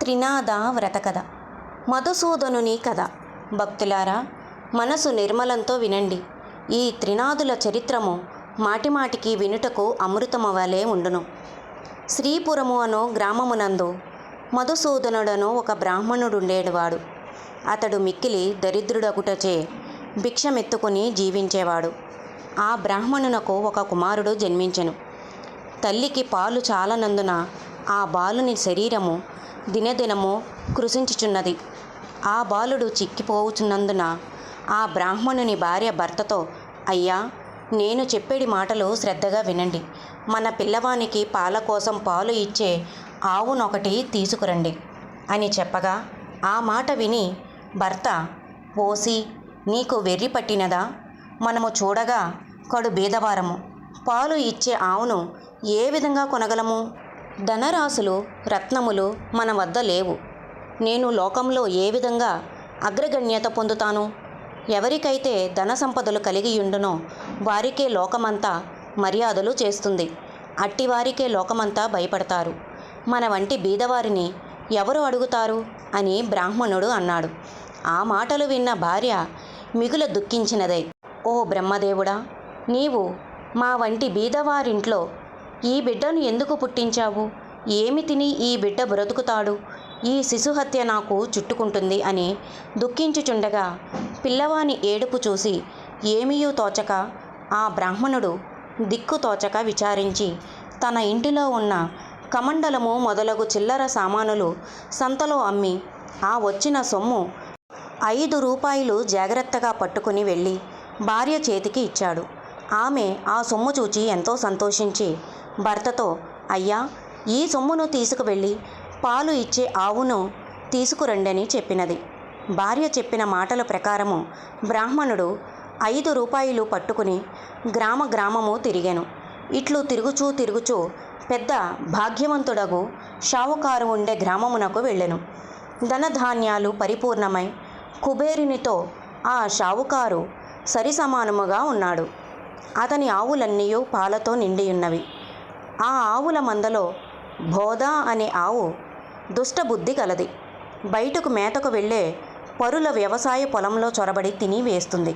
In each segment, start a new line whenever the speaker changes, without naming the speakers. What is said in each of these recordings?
త్రినాద వ్రతకథ. మధుసూదనుని కథ. భక్తులారా మనసు నిర్మలంతో వినండి. ఈ త్రినాదుల చరిత్రము మాటిమాటికి వినుటకు అమృతమవలే ఉండును. శ్రీపురము అనో గ్రామమునందు మధుసూదనుడను ఒక బ్రాహ్మణుడుండేవాడు. అతడు మిక్కిలి దరిద్రుడగుటచే భిక్షమెత్తుకుని జీవించేవాడు. ఆ బ్రాహ్మణునకు ఒక కుమారుడు జన్మించెను. తల్లికి పాలు చాలనందున ఆ బాలుని శరీరము దినదినము కృషించుచున్నది ఆ బాలుడు చిక్కిపోవుచున్నందున ఆ బ్రాహ్మణుని భార్య భర్తతో అయ్యా నేను చెప్పేడి మాటలు శ్రద్ధగా వినండి. మన పిల్లవానికి పాల కోసం పాలు ఇచ్చే ఆవునొకటి తీసుకురండి అని చెప్పగా ఆ మాట విని భర్త పోసి నీకు వెర్రి పట్టినదా? మనము చూడగా కడు బీదవారము. పాలు ఇచ్చే ఆవును ఏ విధంగా కొనగలము? ధనరాశులు రత్నములు మన వద్ద లేవు. నేను లోకంలో ఏ విధంగా అగ్రగణ్యత పొందుతాను? ఎవరికైతే ధన సంపదలు కలిగి ఉండునో వారికే లోకమంతా మర్యాదలు చేస్తుంది. అట్టివారికే లోకమంతా భయపడతారు. మన వంటి బీదవారిని ఎవరు అడుగుతారు? అని బ్రాహ్మణుడు అన్నాడు. ఆ మాటలు విన్న భార్య మిగుల దుఃఖించినదై. ఓ బ్రహ్మదేవుడా నీవు మా వంటి బీదవారింట్లో ఈ బిడ్డను ఎందుకు పుట్టించావు? ఏమి తిని ఈ బిడ్డ బ్రతుకుతాడు? ఈ శిశుహత్య నాకు చుట్టుకుంటుంది అని దుఃఖించుచుండగా పిల్లవాని ఏడుపు చూసి ఏమీయూ తోచక ఆ బ్రాహ్మణుడు దిక్కు తోచక విచారించి తన ఇంటిలో ఉన్న కమండలము మొదలగు చిల్లర సామానులు సంతలో అమ్మి ఆ వచ్చిన సొమ్ము ఐదు రూపాయలు జాగ్రత్తగా పట్టుకుని వెళ్ళి భార్య చేతికి ఇచ్చాడు. ఆమె ఆ సొమ్ము చూచి ఎంతో సంతోషించి భర్తతో అయ్యా ఈ సొమ్మును తీసుకువెళ్ళి పాలు ఇచ్చే ఆవును తీసుకురండని చెప్పినది. భార్య చెప్పిన మాటల ప్రకారము బ్రాహ్మణుడు ఐదు రూపాయలు పట్టుకుని గ్రామ గ్రామము తిరిగాను. ఇట్లు తిరుగుచూ తిరుగుచూ పెద్ద భాగ్యవంతుడగు షావుకారు ఉండే గ్రామమునకు వెళ్ళెను. ధనధాన్యాలు పరిపూర్ణమై కుబేరునితో ఆ షావుకారు సరిసమానముగా ఉన్నాడు. అతని ఆవులన్నీ పాలతో నిండియున్నవి. ఆ ఆవుల మందలో బోధ అనే ఆవు దుష్టబుద్ధి కలది. బయటకు మేతకు వెళ్ళే పరుల వ్యవసాయ పొలంలో చొరబడి తిని వేస్తుంది.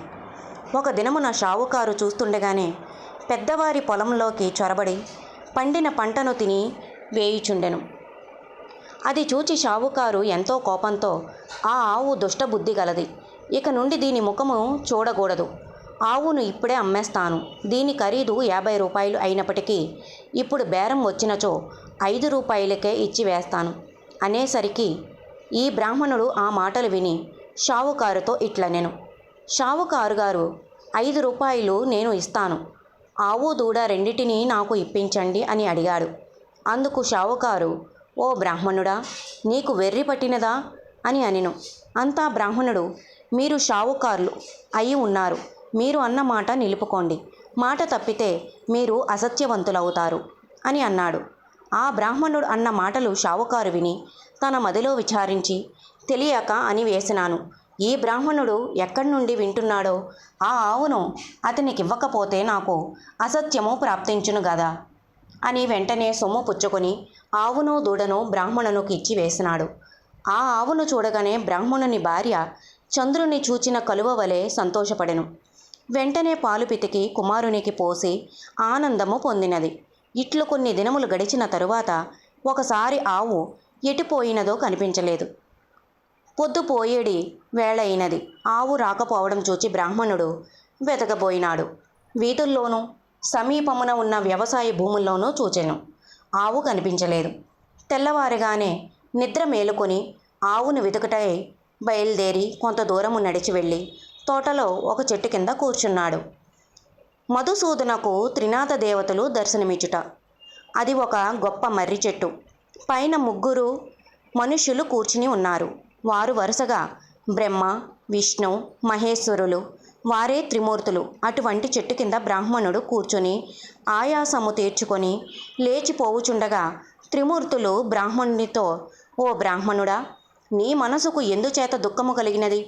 ఒక దినమున షావుకారు చూస్తుండగానే పెద్దవారి పొలంలోకి చొరబడి పండిన పంటను తిని వేయుచుండెను. అది చూచి షావుకారు ఎంతో కోపంతో ఆ ఆవు దుష్టబుద్ధి గలది ఇక నుండి దీని ముఖము చూడకూడదు. ఆవును ఇప్పుడే అమ్మేస్తాను. దీని ఖరీదు యాభై రూపాయలు అయినప్పటికీ ఇప్పుడు బేరం వచ్చినచో ఐదు రూపాయలకే ఇచ్చి వేస్తాను. అనేసరికి ఈ బ్రాహ్మణుడు ఆ మాటలు విని షావుకారుతో ఇట్ల నేను. షావుకారు గారు ఐదు రూపాయలు నేను ఇస్తాను. ఆవు దూడ రెండిటిని నాకు ఇప్పించండి అని అడిగాడు. అందుకు షావుకారు ఓ బ్రాహ్మణుడా నీకు వెర్రి పట్టినదా? అని అనిను. అంతా బ్రాహ్మణుడు మీరు షావుకారులు అయి ఉన్నారు. మీరు అన్న మాట నిలుపుకోండి. మాట తప్పితే మీరు అసత్యవంతులవుతారు అని అన్నాడు. ఆ బ్రాహ్మణుడు అన్న మాటలు షావుకారు విని తన మదిలో విచారించి తెలియక అని వేసినాను ఈ బ్రాహ్మణుడు ఎక్కడి నుండి వింటున్నాడో? ఆ ఆవును అతనికి ఇవ్వకపోతే నాకు అసత్యము ప్రాప్తించును గదా అని వెంటనే సొమ్ము పుచ్చుకొని ఆవును దూడను బ్రాహ్మణునికి ఇచ్చి వేసినాడు. ఆ ఆవును చూడగానే బ్రాహ్మణుని భార్య చంద్రుని చూచిన కలువ వలె సంతోషపడెను. వెంటనే పాలు పితికి కుమారునికి పోసి ఆనందము పొందినది. ఇట్లు కొన్ని దినములు గడిచిన తరువాత ఒకసారి ఆవు ఎటుపోయినదో కనిపించలేదు. పొద్దుపోయేడి వేళయినది ఆవు రాకపోవడం చూచి బ్రాహ్మణుడు వెతకబోయినాడు. వీధుల్లోనూ సమీపమున ఉన్న వ్యవసాయ భూముల్లోనూ చూచెను. ఆవు కనిపించలేదు. తెల్లవారుగానే నిద్ర మేలుకొని ఆవును వెతుకుటై బయలుదేరి కొంత దూరము నడిచి వెళ్ళి తోటలో ఒక చెట్టు కింద కూర్చున్నాడు. మధుసూదనకు త్రినాథ దేవతలు దర్శనమిచ్చుట. అది ఒక గొప్ప మర్రి చెట్టు. పైన ముగ్గురు మనుష్యులు కూర్చుని ఉన్నారు. వారు వరుసగా బ్రహ్మ విష్ణు మహేశ్వరులు వారే త్రిమూర్తులు. అటువంటి చెట్టు కింద బ్రాహ్మణుడు కూర్చుని ఆయాసము తీర్చుకొని లేచిపోవుచుండగా త్రిమూర్తులు బ్రాహ్మణునితో ఓ బ్రాహ్మణుడా నీ మనసుకు ఎందుచేత దుఃఖము కలిగినది?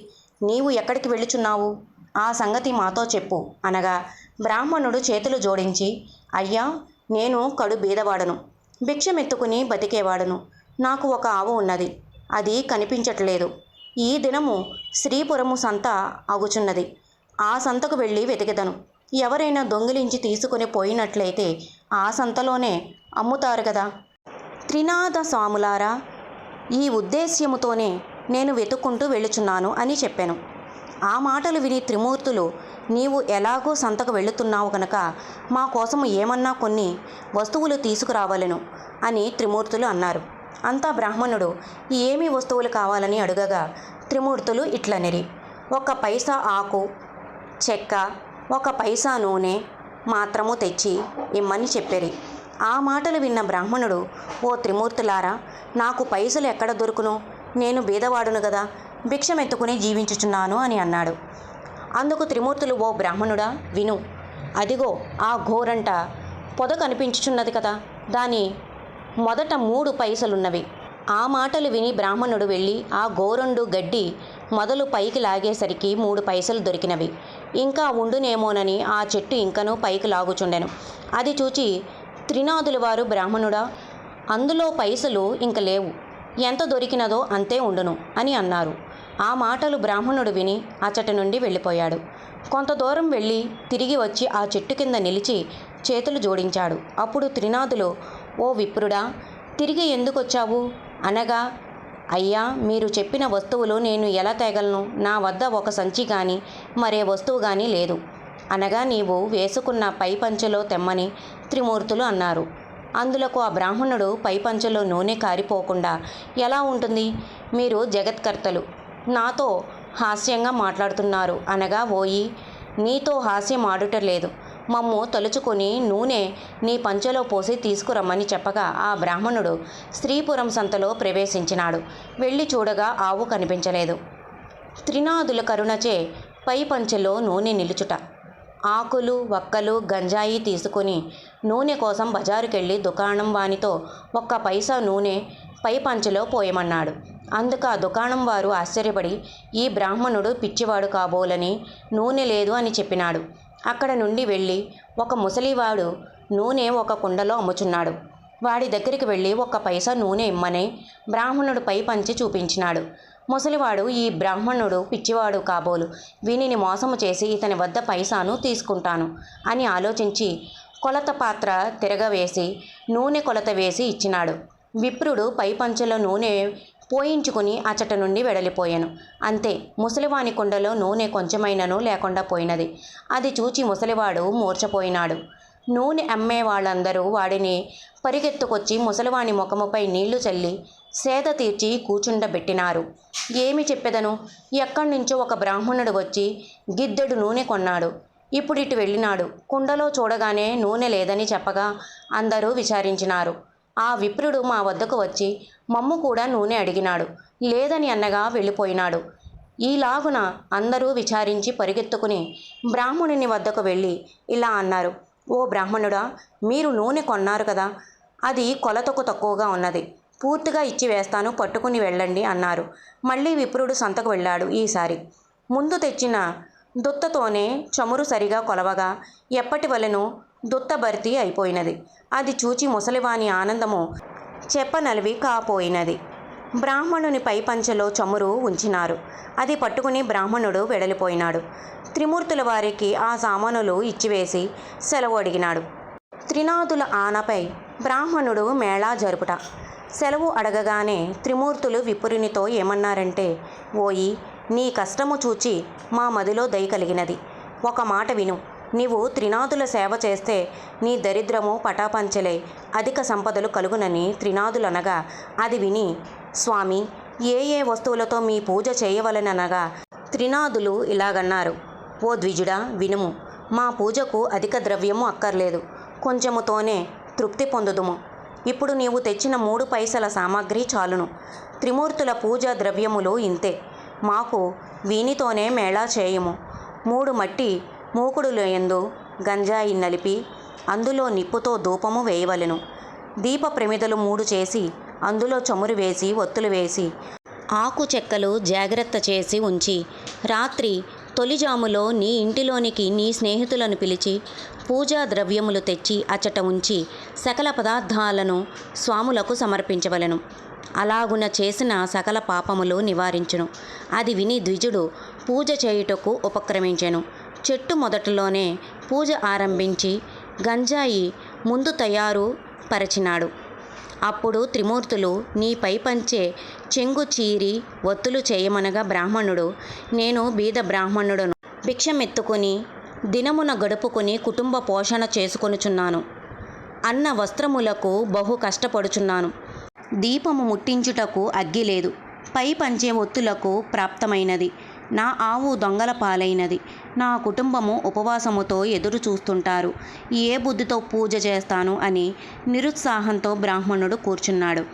నీవు ఎక్కడికి వెళ్ళుచున్నావు? ఆ సంగతి మాతో చెప్పు అనగా బ్రాహ్మణుడు చేతులు జోడించి అయ్యా నేను కడు బీదవాడను. భిక్షమెత్తుకుని బతికేవాడను. నాకు ఒక ఆవు ఉన్నది అది కనిపించట్లేదు. ఈ దినము శ్రీపురము సంత అగుచున్నది ఆ సంతకు వెళ్ళి వెతికెదను. ఎవరైనా దొంగిలించి తీసుకుని పోయినట్లయితే ఆ సంతలోనే అమ్ముతారు కదా. త్రినాథ స్వాములారా ఈ ఉద్దేశ్యముతోనే నేను వెతుక్కుంటూ వెళ్ళుచున్నాను అని చెప్పాను. ఆ మాటలు విని త్రిమూర్తులు నీవు ఎలాగో సంతకు వెళుతున్నావు కనుక మా కోసం ఏమన్నా కొన్ని వస్తువులు తీసుకురావాలను అని త్రిమూర్తులు అన్నారు. అంతా బ్రాహ్మణుడు ఏమి వస్తువులు కావాలని అడుగగా త్రిమూర్తులు ఇట్లనిరి ఒక పైసా ఆకు చెక్క ఒక పైసా నూనె మాత్రము తెచ్చి ఇమ్మని చెప్పిరి. ఆ మాటలు విన్న బ్రాహ్మణుడు ఓ త్రిమూర్తులారా నాకు పైసలు ఎక్కడ దొరుకును? నేను బీదవాడును కదా భిక్షమెత్తుకుని జీవించుచున్నాను అని అన్నాడు. అందుకు త్రిమూర్తులు ఓ బ్రాహ్మణుడా విను. అదిగో ఆ ఘోరంట. పొద కనిపించుచున్నది కదా దాని మొదట మూడు పైసలున్నవి. ఆ మాటలు విని బ్రాహ్మణుడు వెళ్ళి ఆ గోరండు గడ్డి మొదలు పైకి లాగేసరికి మూడు పైసలు దొరికినవి. ఇంకా ఉండునేమోనని ఆ చెట్టు ఇంకనూ పైకి లాగుచుండెను. అది చూచి త్రినాదుల వారు బ్రాహ్మణుడా అందులో పైసలు ఇంక లేవు. ఎంత దొరికినదో అంతే ఉండును అని అన్నారు. ఆ మాటలు బ్రాహ్మణుడు విని అచ్చటి నుండి వెళ్ళిపోయాడు. కొంత దూరం వెళ్ళి తిరిగి వచ్చి ఆ చెట్టు కింద నిలిచి చేతులు జోడించాడు. అప్పుడు త్రినాథులు ఓ విప్రుడా తిరిగి ఎందుకొచ్చావు? అనగా అయ్యా మీరు చెప్పిన వస్తువులు నేను ఎలా తేగలను? నా వద్ద ఒక సంచి కానీ మరే వస్తువు కానీ లేదు. అనగా నీవు వేసుకున్న పై పంచెలో తెమ్మని త్రిమూర్తులు అన్నారు. అందులకు ఆ బ్రాహ్మణుడు పై పంచెలో నూనె కారిపోకుండా ఎలా ఉంటుంది? మీరు జగత్కర్తలు. నాతో హాస్యంగా మాట్లాడుతున్నారు అనగా ఓయి నీతో హాస్యం ఆడుట లేదు. మమ్ము తలుచుకొని నూనె నీ పంచెలో పోసి తీసుకురమ్మని చెప్పగా ఆ బ్రాహ్మణుడు స్త్రీపురం సంతలో ప్రవేశించినాడు. వెళ్ళి చూడగా ఆవు కనిపించలేదు. త్రినాదుల కరుణచే పై పంచెలో నూనె నిలుచుట. ఆకులు వక్కలు గంజాయి తీసుకొని నూనె కోసం బజారుకెళ్ళి దుకాణం వానితో ఒక్క పైసా నూనె పై పంచెలో పోయమన్నాడు. అందుకు ఆ దుకాణం వారు ఆశ్చర్యపడి ఈ బ్రాహ్మణుడు పిచ్చివాడు కాబోలని నూనె లేదు అని చెప్పినాడు. అక్కడ నుండి వెళ్ళి ఒక ముసలివాడు నూనె ఒక కుండలో అమ్ముచున్నాడు. వాడి దగ్గరికి వెళ్ళి ఒక్క పైసా నూనె ఇమ్మని బ్రాహ్మణుడు పై పంచి చూపించినాడు. ముసలివాడు ఈ బ్రాహ్మణుడు పిచ్చివాడు కాబోలు వీనిని మోసము చేసి ఇతని వద్ద పైసాను తీసుకుంటాను అని ఆలోచించి కొలత పాత్ర తిరగవేసి నూనె కొలత వేసి ఇచ్చినాడు. విప్రుడు పై పంచెలో నూనె పోయించుకుని అచట నుండి వెడలిపోయాను. అంతే ముసలివాని కుండలో నూనె కొంచెమైనను లేకుండా పోయినది. అది చూచి ముసలివాడు మూర్చపోయినాడు నూనె అమ్మే వాళ్ళందరూ వాడిని పరిగెత్తుకొచ్చి ముసలివాని ముఖముపై నీళ్ళు చల్లి సేద తీర్చి కూచుండబెట్టినారు. ఏమి చెప్పెదను? ఎక్కడి నుంచో ఒక బ్రాహ్మణుడు వచ్చి గిద్దెడు నూనె కొన్నాడు. ఇప్పుడు ఇటు వెళ్ళినాడు. కుండలో చూడగానే నూనె లేదని చెప్పగా అందరూ విచారించినారు. ఆ విప్రుడు మా వద్దకు వచ్చి మమ్ము కూడా నూనె అడిగినాడు. లేదని అన్నగా వెళ్ళిపోయినాడు. ఈలాగున అందరూ విచారించి పరిగెత్తుకుని బ్రాహ్మణుని వద్దకు వెళ్ళి ఇలా అన్నారు. ఓ బ్రాహ్మణుడా మీరు నూనె కొన్నారు కదా. అది కొలతకు తక్కువగా ఉన్నది. పూర్తిగా ఇచ్చి వేస్తాను పట్టుకుని వెళ్ళండి అన్నారు. మళ్ళీ విప్రుడు సంతకు వెళ్ళాడు ఈసారి. ముందు తెచ్చిన దుత్తతోనే చమురు సరిగా కొలవగా ఎప్పటి వలెను దుత్త భర్తీ అయిపోయినది. అది చూచి ముసలివాని ఆనందము చెప్పనలివి కాపోయినది. బ్రాహ్మణుని పై పంచెలో చమురు ఉంచినారు. అది పట్టుకుని బ్రాహ్మణుడు వెడలిపోయినాడు. త్రిమూర్తుల వారికి ఆ సామానులు ఇచ్చివేసి సెలవు అడిగినాడు. త్రినాథుల ఆనపై బ్రాహ్మణుడు మేళా జరుపుట. సెలవు అడగగానే త్రిమూర్తులు విపురునితో ఏమన్నారంటే ఓయి నీ కష్టము చూచి మా మదిలో దయ కలిగినది. ఒక మాట విను. నీవు త్రినాథుల సేవ చేస్తే నీ దరిద్రము పటాపంచలే. అధిక సంపదలు కలుగునని త్రినాథులనగా అది విని స్వామి ఏ ఏ వస్తువులతో మీ పూజ చేయవలననగా త్రినాథులు ఇలాగన్నారు. ఓ ద్విజుడా వినుము. మా పూజకు అధిక ద్రవ్యము అక్కర్లేదు. కొంచెముతోనే తృప్తి పొందుదుము. ఇప్పుడు నీవు తెచ్చిన మూడు పైసల సామాగ్రి చాలును. త్రిమూర్తుల పూజా ద్రవ్యములు ఇంతే. మాకు వీనితోనే మేళా చేయుము. మూడు మట్టి మూకుడులోయందు గంజాయి నలిపి అందులో నిప్పుతో ధూపము వేయవలెను. దీప ప్రమిదలు మూడు చేసి అందులో చమురు వేసి ఒత్తులు వేసి ఆకు చెక్కలు జాగ్రత్త చేసి ఉంచి రాత్రి తొలిజాములో నీ ఇంటిలోనికి నీ స్నేహితులను పిలిచి పూజా ద్రవ్యములు తెచ్చి అచ్చట ఉంచి సకల పదార్థాలను స్వాములకు సమర్పించవలెను. అలాగున చేసిన సకల పాపములు నివారించును. అది విని ద్విజుడు పూజ చేయుటకు ఉపక్రమించెను. చెట్టు మొదటిలోనే పూజ ఆరంభించి గంజాయి ముందు తయారు పరిచినాడు. అప్పుడు త్రిమూర్తులు నీ పై పంచే చెంగు చీరి ఒత్తులు చేయమనగా బ్రాహ్మణుడు నేను బీద బ్రాహ్మణుడును. భిక్షమెత్తుకుని దినమున గడుపుకుని కుటుంబ పోషణ చేసుకొనుచున్నాను. అన్న వస్త్రములకు బహు కష్టపడుచున్నాను. దీపము ముట్టించుటకు అగ్గి లేదు. పై పంచే ఒత్తులకు ప్రాప్తమైనది. నా ఆవు దొంగల పాలైనది. నా కుటుంబము ఉపవాసముతో ఎదురు చూస్తుంటారు. ఏ బుద్ధితో పూజ చేస్తాను అని నిరుత్సాహంతో బ్రాహ్మణుడు కూర్చున్నాడు.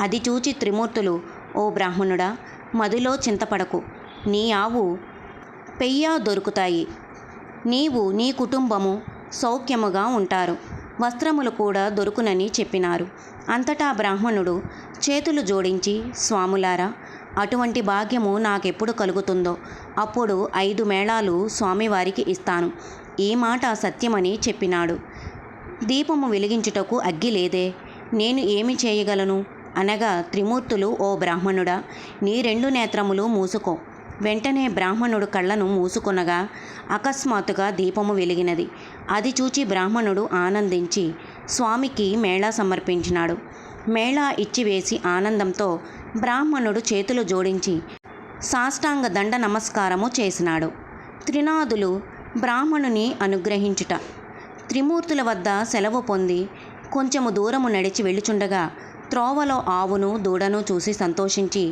అది చూచి త్రిమూర్తులు ఓ బ్రాహ్మణుడా మదిలో చింతపడకు. నీ ఆవు పెయ్య దొరుకుతాయి. నీవు నీ కుటుంబము సౌఖ్యముగా ఉంటారు. వస్త్రములు కూడా దొరుకునని చెప్పినారు. అంతటా బ్రాహ్మణుడు చేతులు జోడించి స్వాములారా అటువంటి భాగ్యము నాకెప్పుడు కలుగుతుందో? అప్పుడు ఐదు మేళాలు స్వామివారికి ఇస్తాను. ఈ మాట సత్యమని చెప్పినాడు. దీపము వెలిగించుటకు అగ్గి లేదే. నేను ఏమి చేయగలను? అనగా త్రిమూర్తులు ఓ బ్రాహ్మణుడా నీ రెండు నేత్రములు మూసుకో. వెంటనే బ్రాహ్మణుడు కళ్ళను మూసుకొనగా అకస్మాత్తుగా దీపము వెలిగినది. అది చూచి బ్రాహ్మణుడు ఆనందించి స్వామికి మేళా సమర్పించినాడు. మేళా ఇచ్చివేసి ఆనందంతో బ్రాహ్మణుడు చేతులు జోడించి సాష్టాంగ దండ నమస్కారము చేసినాడు. త్రినాదులు బ్రాహ్మణుని అనుగ్రహించుట. త్రిమూర్తుల వద్ద సెలవు పొంది కొంచెము దూరము నడిచి వెళ్ళుచుండగా త్రోవలో ఆవును దూడను చూసి సంతోషించి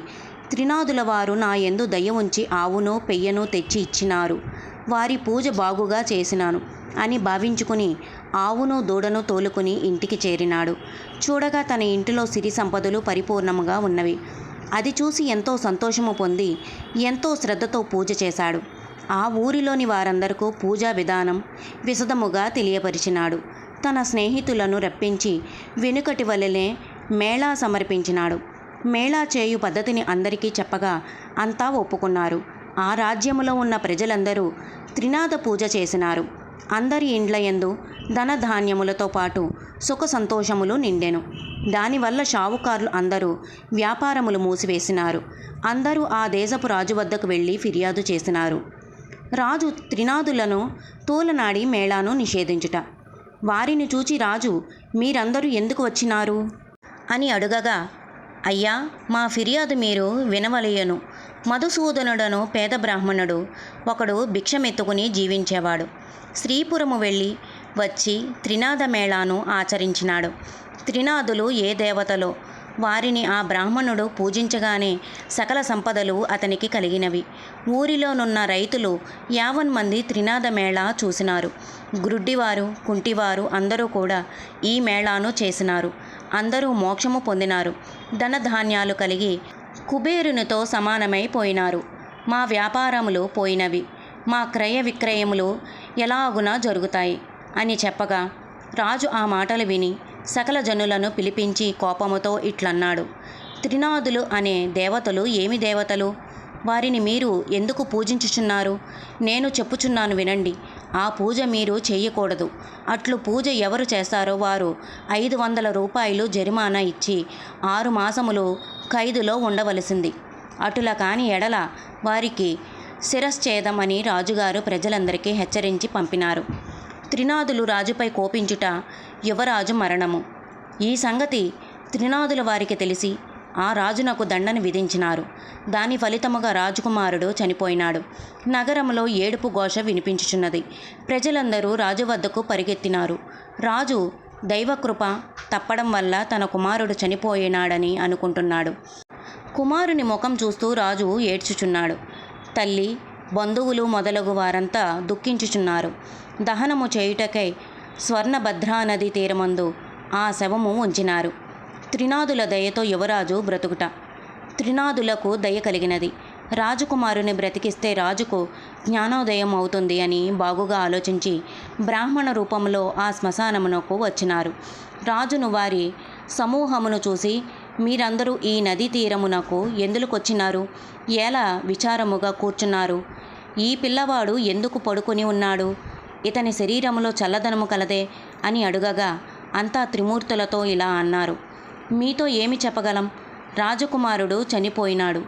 త్రినాదుల వారు నా యందు దయ ఉంచి ఆవునో పెయ్యనో తెచ్చి ఇచ్చినారు. వారి పూజ బాగుగా చేసినాను అని భావించుకుని ఆవును దూడను తోలుకుని ఇంటికి చేరినాడు. చూడగా తన ఇంటిలో సిరి సంపదలు పరిపూర్ణముగా ఉన్నవి. అది చూసి ఎంతో సంతోషము పొంది ఎంతో శ్రద్ధతో పూజ చేశాడు. ఆ ఊరిలోని వారందరకు పూజా విధానం విశదముగా తెలియపరిచినాడు. తన స్నేహితులను రప్పించి వెనుకటి వలెనే మేళా సమర్పించినాడు. మేళా చేయు పద్ధతిని అందరికీ చెప్పగా అంతా ఒప్పుకున్నారు. ఆ రాజ్యములో ఉన్న ప్రజలందరూ త్రినాథ పూజ చేసినారు. అందరి ఇండ్లయందు ధనధాన్యములతో పాటు సుఖ సంతోషములు నిండెను. దానివల్ల షావుకారులు అందరూ వ్యాపారములు మూసివేసినారు. అందరూ ఆ దేశపు రాజు వద్దకు వెళ్ళి ఫిర్యాదు చేసినారు. రాజు త్రినాదులను తూలనాడి మేళాను నిషేధించుట. వారిని చూచి రాజు మీరందరూ ఎందుకు వచ్చినారు అని అడుగగా అయ్యా మా ఫిర్యాదు మీరు వినవలయను. మధుసూదనుడను పేద బ్రాహ్మణుడు ఒకడు భిక్షమెత్తుకుని జీవించేవాడు. శ్రీపురము వెళ్ళి వచ్చి త్రినాద మేళాను ఆచరించినాడు. త్రినాదులు ఏ దేవతలో? వారిని ఆ బ్రాహ్మణుడు పూజించగానే సకల సంపదలు అతనికి కలిగినవి. ఊరిలోనున్న రైతులు యావన్ మంది త్రినాద మేళా చూసినారు. గ్రుడ్డివారు కుంటివారు అందరూ కూడా ఈ మేళాను చేసినారు. అందరూ మోక్షము పొందినారు. ధనధాన్యాలు కలిగి కుబేరునితో సమానమైపోయినారు మా వ్యాపారములు పోయినవి. మా క్రయ విక్రయములు ఎలాగునా జరుగుతాయి? అని చెప్పగా రాజు ఆ మాటలు విని సకల జనులను పిలిపించి కోపముతో ఇట్లన్నాడు. త్రినాదులు అనే దేవతలు ఏమి దేవతలు? వారిని మీరు ఎందుకు పూజించుచున్నారు? నేను చెప్పుచున్నాను వినండి. ఆ పూజ మీరు చేయకూడదు. అట్లు పూజ ఎవరు చేస్తారో వారు ఐదు వందల రూపాయలు జరిమానా ఇచ్చి ఆరు మాసములు ఖైదులో ఉండవలసింది. అటుల కాని ఎడల వారికి శిరశ్చేదమని రాజుగారు ప్రజలందరికీ హెచ్చరించి పంపినారు. త్రినాదులు రాజుపై కోపించుట యువరాజు మరణము. ఈ సంగతి త్రినాదుల వారికి తెలిసి ఆ రాజునకు దండను విధించినారు. దాని ఫలితముగా రాజకుమారుడు చనిపోయినాడు. నగరంలో ఏడుపు ఘోష వినిపించుచున్నది. ప్రజలందరూ రాజు వద్దకు పరిగెత్తినారు. రాజు దైవకృప తప్పడం వల్ల తన కుమారుడు చనిపోయినాడని అనుకుంటున్నాడు కుమారుని ముఖం చూస్తూ రాజు ఏడ్చుచున్నాడు. తల్లి బంధువులు మొదలగు వారంతా దుఃఖించుచున్నారు. దహనము చేయుటకై స్వర్ణభద్రా నది తీరమందు ఆ శవము ఉంచినారు. త్రినాదుల దయతో యువరాజు బ్రతుకుట. త్రినాదులకు దయ కలిగినది. రాజకుమారుని బ్రతికిస్తే రాజుకు జ్ఞానోదయం అవుతుంది అని బాగుగా ఆలోచించి బ్రాహ్మణ రూపంలో ఆ శ్మశానమునకు వచ్చినారు. రాజును వారి సమూహమును చూసి మీరందరూ ఈ నదీ తీరమునకు ఎందుకొచ్చినారు ఎలా విచారముగా కూర్చున్నారు? ఈ పిల్లవాడు ఎందుకు పడుకుని ఉన్నాడు? ఇతని శరీరములో చల్లదనము కలదే అని అడుగగా అంతా త్రిమూర్తులతో ఇలా అన్నారు. మీతో ఏమి చెప్పగలం? రాజకుమారుడు చనిపోయినాడు.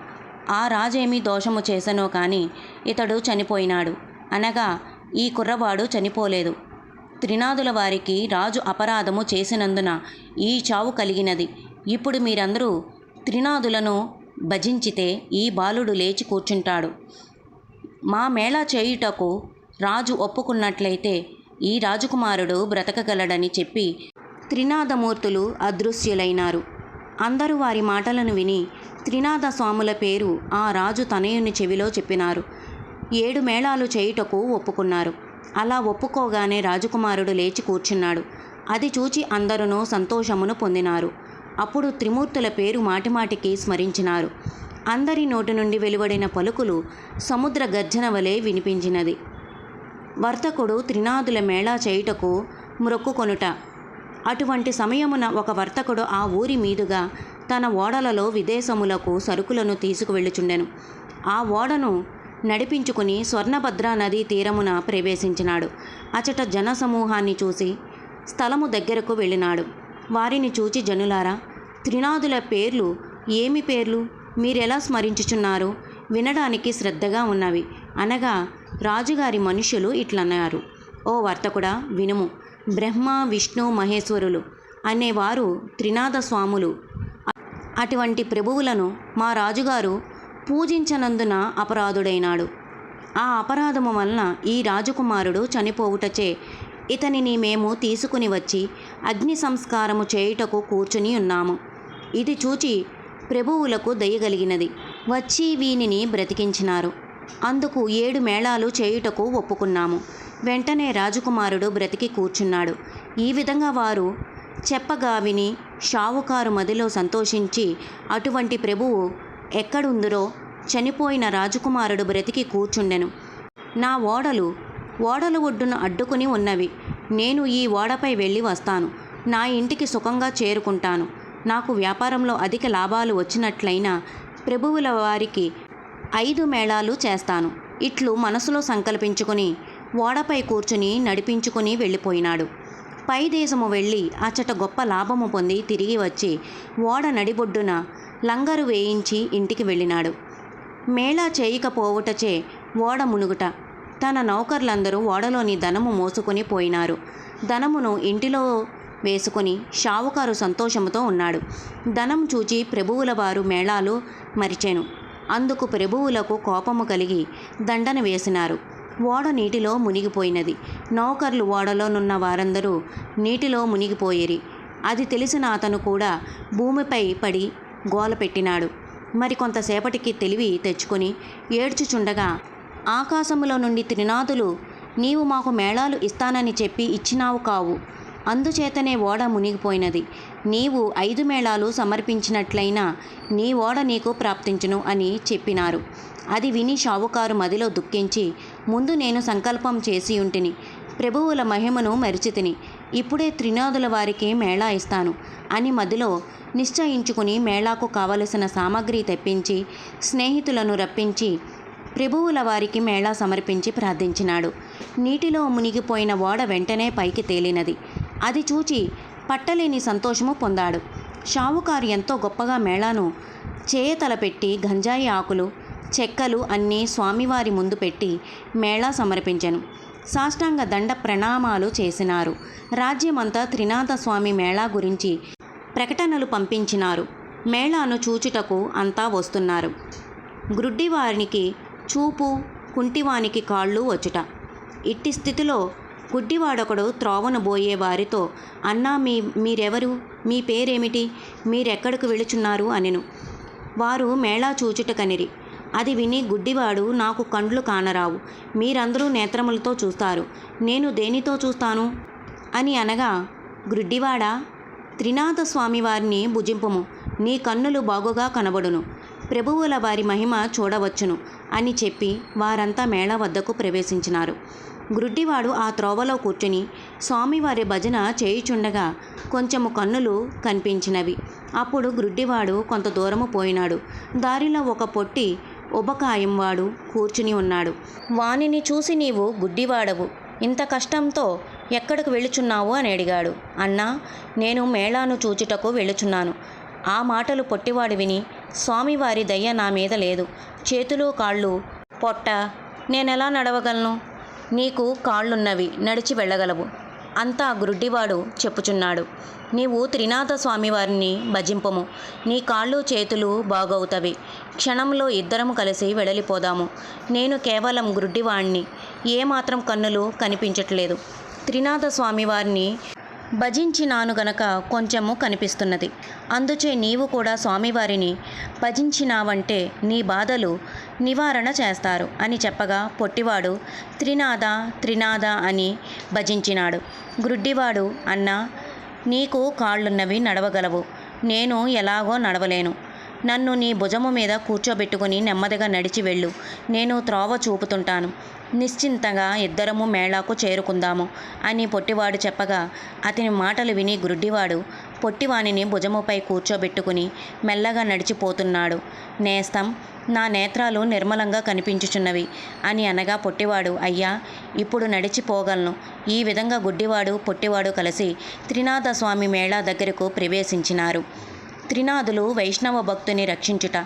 ఆ రాజేమి దోషము చేసనో కాని ఇతడు చనిపోయినాడు. అనగా ఈ కుర్రవాడు చనిపోలేదు. త్రినాదుల వారికి రాజు అపరాధము చేసినందున ఈ చావు కలిగినది. ఇప్పుడు మీరందరూ త్రినాదులను భజించితే ఈ బాలుడు లేచి కూర్చుంటాడు. మా మేళా చేయుటకు రాజు ఒప్పుకున్నట్లయితే ఈ రాజకుమారుడు బ్రతకగలడని చెప్పి త్రినాదమూర్తులు అదృశ్యులైనారు. అందరూ వారి మాటలను విని త్రినాద స్వాముల పేరు ఆ రాజు తనయుని చెవిలో చెప్పినారు. ఏడు మేళాలు చేయుటకు ఒప్పుకున్నారు. అలా ఒప్పుకోగానే రాజకుమారుడు లేచి కూర్చున్నాడు. అది చూచి అందరూ సంతోషమును పొందినారు. అప్పుడు త్రిమూర్తుల పేరు మాటిమాటికి స్మరించినారు. అందరి నోటి నుండి వెలువడిన పలుకులు సముద్ర గర్జన వలె వినిపించినది. వర్తకుడు త్రినాదుల మేళా చేయుటకు మ్రొక్కుకొనుట అటువంటి సమయమున ఒక వర్తకుడు ఆ ఊరి మీదుగా తన ఓడలలో విదేశములకు సరుకులను తీసుకువెళ్ళుచుండెను. ఆ ఓడను నడిపించుకుని స్వర్ణభద్రా నదీ తీరమున ప్రవేశించినాడు. అచట జనసమూహాన్ని చూసి స్థలము దగ్గరకు వెళ్ళినాడు. వారిని చూచి జనులారా త్రినాదుల పేర్లు ఏమి పేర్లు? మీరెలా స్మరించుచున్నారు? వినడానికి శ్రద్ధగా ఉన్నవి. అనగా రాజుగారి మనుషులు ఇట్లన్నారు. ఓ వర్తకుడా వినుము. బ్రహ్మ విష్ణు మహేశ్వరులు అనేవారు త్రినాథ స్వాములు. అటువంటి ప్రభువులను మా రాజుగారు పూజించనందున అపరాధుడైనాడు. ఆ అపరాధము వలన ఈ రాజకుమారుడు చనిపోవుటచే ఇతనిని మేము తీసుకుని వచ్చి అగ్ని సంస్కారము చేయుటకు కూర్చుని ఉన్నాము. ఇది చూచి ప్రభువులకు దయగలిగినది వచ్చి వీనిని బ్రతికించినారు. అందుకు ఏడు మేళాలు చేయుటకు ఒప్పుకున్నాము. వెంటనే రాజకుమారుడు బ్రతికి కూర్చున్నాడు. ఈ విధంగా వారు చెప్పగా విని షావుకారు మదిలో సంతోషించి అటువంటి ప్రభువు ఎక్కడుందురో? చనిపోయిన రాజకుమారుడు బ్రతికి కూర్చుండెను. నా ఓడలు ఓడల ఒడ్డున అడ్డుకుని ఉన్నవి. నేను ఈ ఓడపై వెళ్ళి వస్తాను. నా ఇంటికి సుఖంగా చేరుకుంటాను. నాకు వ్యాపారంలో అధిక లాభాలు వచ్చినట్లయినా ప్రభువుల వారికి ఐదు మేళాలు చేస్తాను. ఇట్లు మనసులో సంకల్పించుకుని ఓడపై కూర్చుని నడిపించుకుని వెళ్ళిపోయినాడు. పై దేశము వెళ్ళి అచ్చట గొప్ప లాభము పొంది తిరిగి వచ్చి ఓడ నడిబొడ్డున లంగరు వేయించి ఇంటికి వెళ్ళినాడు. మేళా చేయకపోవుటచే ఓడ మునుగుట. తన నౌకర్లందరూ ఓడలోని ధనము మోసుకొని పోయినారు. ధనమును ఇంటిలో వేసుకొని షావుకారు సంతోషముతో ఉన్నాడు. ధనం చూచి ప్రభువుల వారు మేళాలు మరిచెను. అందుకు ప్రభువులకు కోపము కలిగి దండన వేసినారు. ఓడ నీటిలో మునిగిపోయినది. నౌకర్లు ఓడలోనున్న వారందరూ నీటిలో మునిగిపోయిరి. అది తెలిసిన అతను కూడా భూమిపై పడి గోల పెట్టినాడు. మరి కొంతసేపటికి తెలివి తెచ్చుకొని ఏడ్చుచుండగా ఆకాశములో నుండి త్రినాథులు నీవు మాకు మేళాలు ఇస్తానని చెప్పి ఇచ్చినావు కావు. అందుచేతనే ఓడ మునిగిపోయినది. నీవు ఐదు మేళాలు సమర్పించినట్లయినా నీ ఓడ నీకు ప్రాప్తించును అని చెప్పినారు. అది విని షావుకారు మదిలో దుఃఖించి ముందు నేను సంకల్పం చేసి ఉంటిని. ప్రభువుల మహిమను మరిచితిని. ఇప్పుడే త్రినాదుల వారికి మేళా ఇస్తాను. అని మదిలో నిశ్చయించుకుని మేళాకు కావలసిన సామాగ్రి తెప్పించి స్నేహితులను రప్పించి ప్రభువుల వారికి మేళా సమర్పించి ప్రార్థించినాడు. నీటిలో మునిగిపోయిన ఓడ వెంటనే పైకి తేలినది. అది చూచి పట్టలేని సంతోషము పొందాడు. షావుకారు ఎంతో గొప్పగా మేళాను చేయతలపెట్టి గంజాయి ఆకులు చెక్కలు అన్నీ స్వామివారి ముందు పెట్టి మేళా సమర్పించెను. సాష్టాంగ దండ ప్రణామాలు చేసినారు. రాజ్యమంతా త్రినాథ స్వామి మేళా గురించి ప్రకటనలు పంపించినారు. మేళాను చూచుటకు అంతా వస్తున్నారు. గ్రుడ్డివారికి చూపు కుంటివానికి కాళ్ళు వచ్చుట. ఇట్టి స్థితిలో గుడ్డివాడొకడు త్రోవను బోయే వారితో అన్నా మీ మీరెవరు? మీ పేరేమిటి? మీరెక్కడికి వెళుచున్నారు? అనెను. వారు మేళా చూచుట కనిరి అది విని గుడ్డివాడు నాకు కండ్లు కానరావు. మీరందరూ నేత్రములతో చూస్తారు. నేను దేనితో చూస్తాను? అని అనగా గుడ్డివాడా త్రినాథ స్వామి వారిని భుజింపము. నీ కన్నులు బాగుగా కనబడును. ప్రభువుల వారి మహిమ చూడవచ్చును అని చెప్పి వారంతా మేళ వద్దకు ప్రవేశించినారు. గ్రుడ్డివాడు ఆ త్రోవలో కూర్చుని స్వామివారి భజన చేయుచుండగా కొంచెము కన్నులు కనిపించినవి. అప్పుడు గ్రుడ్డివాడు కొంత దూరము పోయినాడు. దారిలో ఒక పొట్టి ఉబకాయం వాడు కూర్చుని ఉన్నాడు. వానిని చూసి నీవు గుడ్డివాడవు. ఇంత కష్టంతో ఎక్కడికి వెళుచున్నావు అని అడిగాడు. అన్నా నేను మేళాను చూచుటకు వెళుచున్నాను ఆ మాటలు పొట్టివాడు విని స్వామివారి దయ్య నా మీద లేదు. చేతులు కాళ్ళు పొట్ట నేనెలా నడవగలను? నీకు కాళ్ళున్నవి నడిచి వెళ్ళగలవు. అంతా గురుడ్డివాడు చెప్పుచున్నాడు. నీవు త్రినాథ స్వామివారిని భజింపము. నీ కాళ్ళు చేతులు బాగవుతవి. క్షణంలో ఇద్దరము కలిసి వెడలిపోదాము. నేను కేవలం గ్రుడ్డివాణ్ణి ఏమాత్రం కన్నులు కనిపించట్లేదు. త్రినాథ స్వామివారిని భజించినాను గనక కొంచెము కనిపిస్తున్నది. అందుచే నీవు కూడా స్వామివారిని భజించినావంటే నీ బాధలు నివారణ చేస్తారు అని చెప్పగా పొట్టివాడు త్రినాథ త్రినాథ అని భజించినాడు. గ్రుడ్డివాడు అన్నా నీకు కాళ్ళున్నవి నడవగలవు. నేను ఎలాగో నడవలేను. నన్ను నీ భుజము మీద కూర్చోబెట్టుకుని నెమ్మదిగా నడిచి వెళ్ళు. నేను త్రోవ చూపుతుంటాను. నిశ్చింతగా ఇద్దరము మేళాకు చేరుకుందాము అని పొట్టివాడు చెప్పగా అతని మాటలు విని గుడ్డివాడు పొట్టివానిని భుజముపై కూర్చోబెట్టుకుని మెల్లగా నడిచిపోతున్నాడు. నేస్తం నా నేత్రాలు నిర్మలంగా కనిపించుచున్నవి అని అనగా పొట్టివాడు అయ్యా ఇప్పుడు నడిచిపోగలను ఈ విధంగా గుడ్డివాడు పొట్టివాడు కలిసి త్రినాథస్వామి మేళా దగ్గరకు ప్రవేశించినారు. త్రినాథులు వైష్ణవ భక్తుని రక్షించుట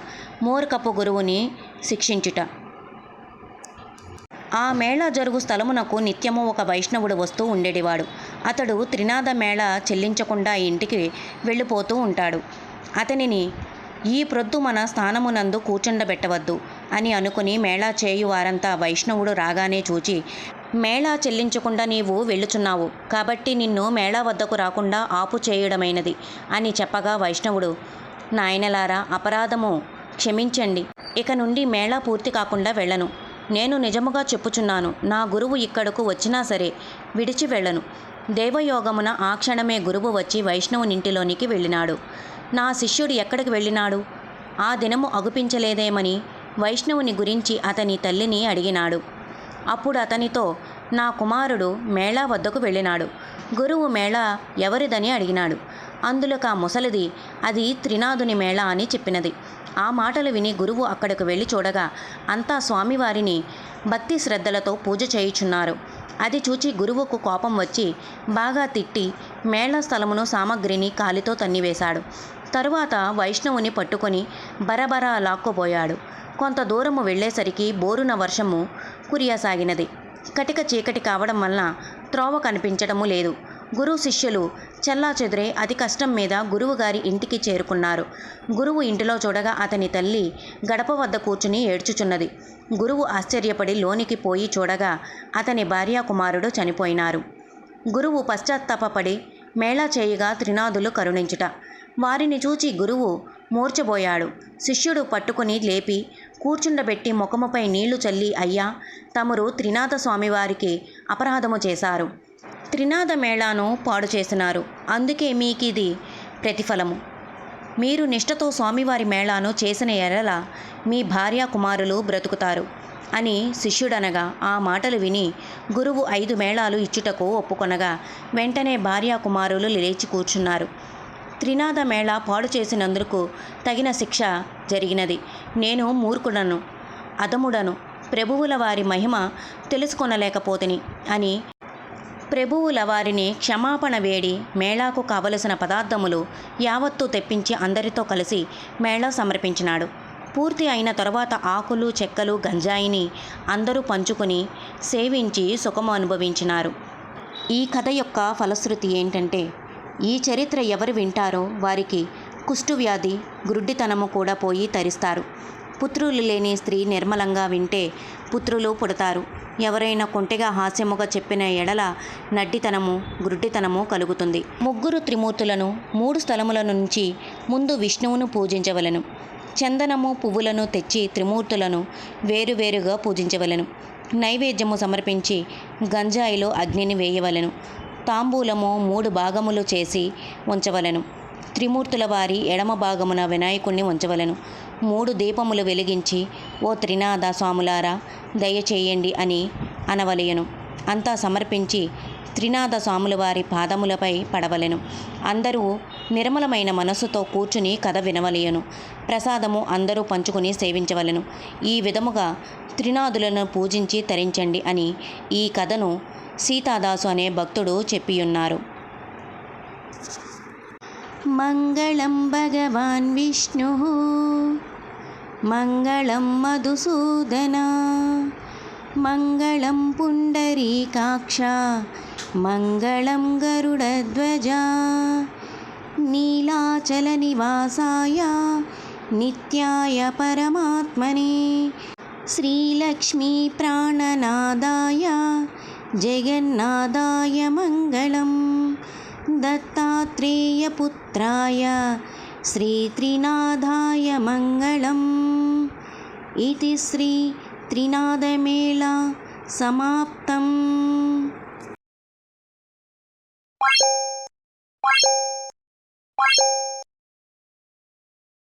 మోర్కపు గురువుని శిక్షించుట. ఆ మేళ జరుగు స్థలమునకు నిత్యము ఒక వైష్ణవుడు వస్తూ ఉండేటివాడు అతడు త్రినాథ మేళ చెల్లించకుండా ఇంటికి వెళ్ళిపోతూ ఉంటాడు. అతనిని ఈ ప్రొద్దు మన స్థానమునందు కూర్చుండబెట్టవద్దు అని అనుకుని మేళా చేయు వారంతా వైష్ణవుడు రాగానే చూచి మేళా చెల్లించకుండా నీవు వెళ్ళుచున్నావు. కాబట్టి నిన్ను మేళా వద్దకు రాకుండా ఆపు చేయడమైనది అని చెప్పగా వైష్ణవుడు నాయనలారా అపరాధము క్షమించండి. ఇక నుండి మేళా పూర్తి కాకుండా వెళ్ళను. నేను నిజముగా చెప్పుచున్నాను. నా గురువు ఇక్కడకు వచ్చినా సరే విడిచి వెళ్ళను. దేవయోగమున ఆ క్షణమే గురువు వచ్చి వైష్ణవునింటిలోనికి వెళ్ళినాడు. నా శిష్యుడు ఎక్కడికి వెళ్ళినాడు? ఆ దినము అగుపించలేదేమని వైష్ణవుని గురించి అతని తల్లిని అడిగినాడు. అప్పుడు అతనితో నా కుమారుడు మేళా వద్దకు వెళ్ళినాడు. గురువు మేళా ఎవరిదని అడిగినాడు. అందులోకి ఆ ముసలిది? అది త్రినాథుని మేళా అని చెప్పినది. ఆ మాటలు విని గురువు అక్కడికి వెళ్ళి చూడగా అంతా స్వామివారిని భక్తి శ్రద్ధలతో పూజ చేయుచున్నారు. అది చూచి గురువుకు కోపం వచ్చి బాగా తిట్టి మేళ స్థలమును సామగ్రిని కాలితో తన్నివేశాడు. తరువాత వైష్ణవుని పట్టుకొని బరబరా లాక్కుపోయాడు కొంత దూరము వెళ్ళేసరికి బోరున వర్షము కురియసాగినది. కటిక చీకటి కావడం వలన త్రోవ కనిపించడము లేదు. గురు శిష్యులు చెల్లా చెదురే అతి కష్టం మీద గురువుగారి ఇంటికి చేరుకున్నారు. గురువు ఇంటిలో చూడగా అతని తల్లి గడప వద్ద కూర్చుని ఏడ్చుచున్నది. గురువు ఆశ్చర్యపడి లోనికి పోయి చూడగా అతని భార్యా కుమారుడు చనిపోయినారు. గురువు పశ్చాత్తాపడి మేళా చేయగా త్రినాథులు కరుణించుట. వారిని చూచి గురువు మూర్చబోయాడు శిష్యుడు పట్టుకుని లేపి కూర్చుండబెట్టి ముఖముపై నీళ్ళు చల్లి అయ్యా తమరు త్రినాథ స్వామివారికి అపరాధము చేశారు. త్రినాథ మేళాను పాడు చేసినారు. అందుకే మీకిది ప్రతిఫలము. మీరు నిష్టతో స్వామివారి మేళాను చేసిన ఎరల మీ భార్య కుమారులు బ్రతుకుతారు అని శిష్యుడనగా ఆ మాటలు విని గురువు ఐదు మేళాలు ఇచ్చుటకు ఒప్పుకొనగా వెంటనే భార్యా కుమారులు లేచి కూర్చున్నారు. త్రినాథ మేళ పాడు చేసినందుకు తగిన శిక్ష జరిగినది. నేను మూర్ఖుడను అధముడను. ప్రభువుల వారి మహిమ తెలుసుకొనలేకపోతిని అని. ప్రభువుల వారిని క్షమాపణ వేడి మేళాకు కావలసిన పదార్థములు యావత్తు తెప్పించి అందరితో కలిసి మేళా సమర్పించినాడు. పూర్తి అయిన తరువాత ఆకులు చెక్కలు గంజాయిని అందరూ పంచుకొని సేవించి సుఖము అనుభవించినారు. ఈ కథ యొక్క ఫలశ్రుతి ఏంటంటే ఈ చరిత్ర ఎవరు వింటారో వారికి కుష్ఠువ్యాధి గ్రుడ్డితనము కూడా పోయి తరిస్తారు. పుత్రులు లేని స్త్రీ నిర్మలంగా వింటే పుత్రులు పుడతారు. ఎవరైనా కొంటెగా హాస్యముగా చెప్పిన ఎడల నడ్డితనము గ్రుడ్డితనము కలుగుతుంది. ముగ్గురు త్రిమూర్తులను మూడు స్థలముల నుంచి ముందు విష్ణువును పూజించవలెను. చందనము పువ్వులను తెచ్చి త్రిమూర్తులను వేరువేరుగా పూజించవలెను. నైవేద్యము సమర్పించి గంజాయిలో అగ్నిని వేయవలెను. తాంబూలము మూడు భాగములు చేసి ఉంచవలెను. త్రిమూర్తుల వారి ఎడమ భాగమున వినాయకుణ్ణి ఉంచవలెను. మూడు దీపములు వెలిగించి ఓ త్రినాథ స్వాములారా దయచేయండి అని అనవలయను అంతా సమర్పించి త్రినాథ స్వాముల వారి పాదములపై పడవలెను. అందరూ నిర్మలమైన మనస్సుతో కూర్చుని కథ వినవలయను. ప్రసాదము అందరూ పంచుకుని సేవించవలెను. ఈ విధముగా త్రినాథులను పూజించి తరించండి అని ఈ కథను సీతాదాసు అనే భక్తుడు చెప్పియున్నారు. मङ्गलं भगवान् विष्णुः। मङ्गलं मधुसूदना। मङ्गलं पुण्डरीकाक्ष। मङ्गलं गरुडध्वजा। नीलाचलनिवासाय नित्याय परमात्मने। श्रीलक्ष्मीप्राणनादाय जगन्नादाय मङ्गलं दत्तात्रेयपुत्राय श्रीत्रिनाथाय मङ्गलम्। इति श्रीत्रिनादमेला समाप्तम्।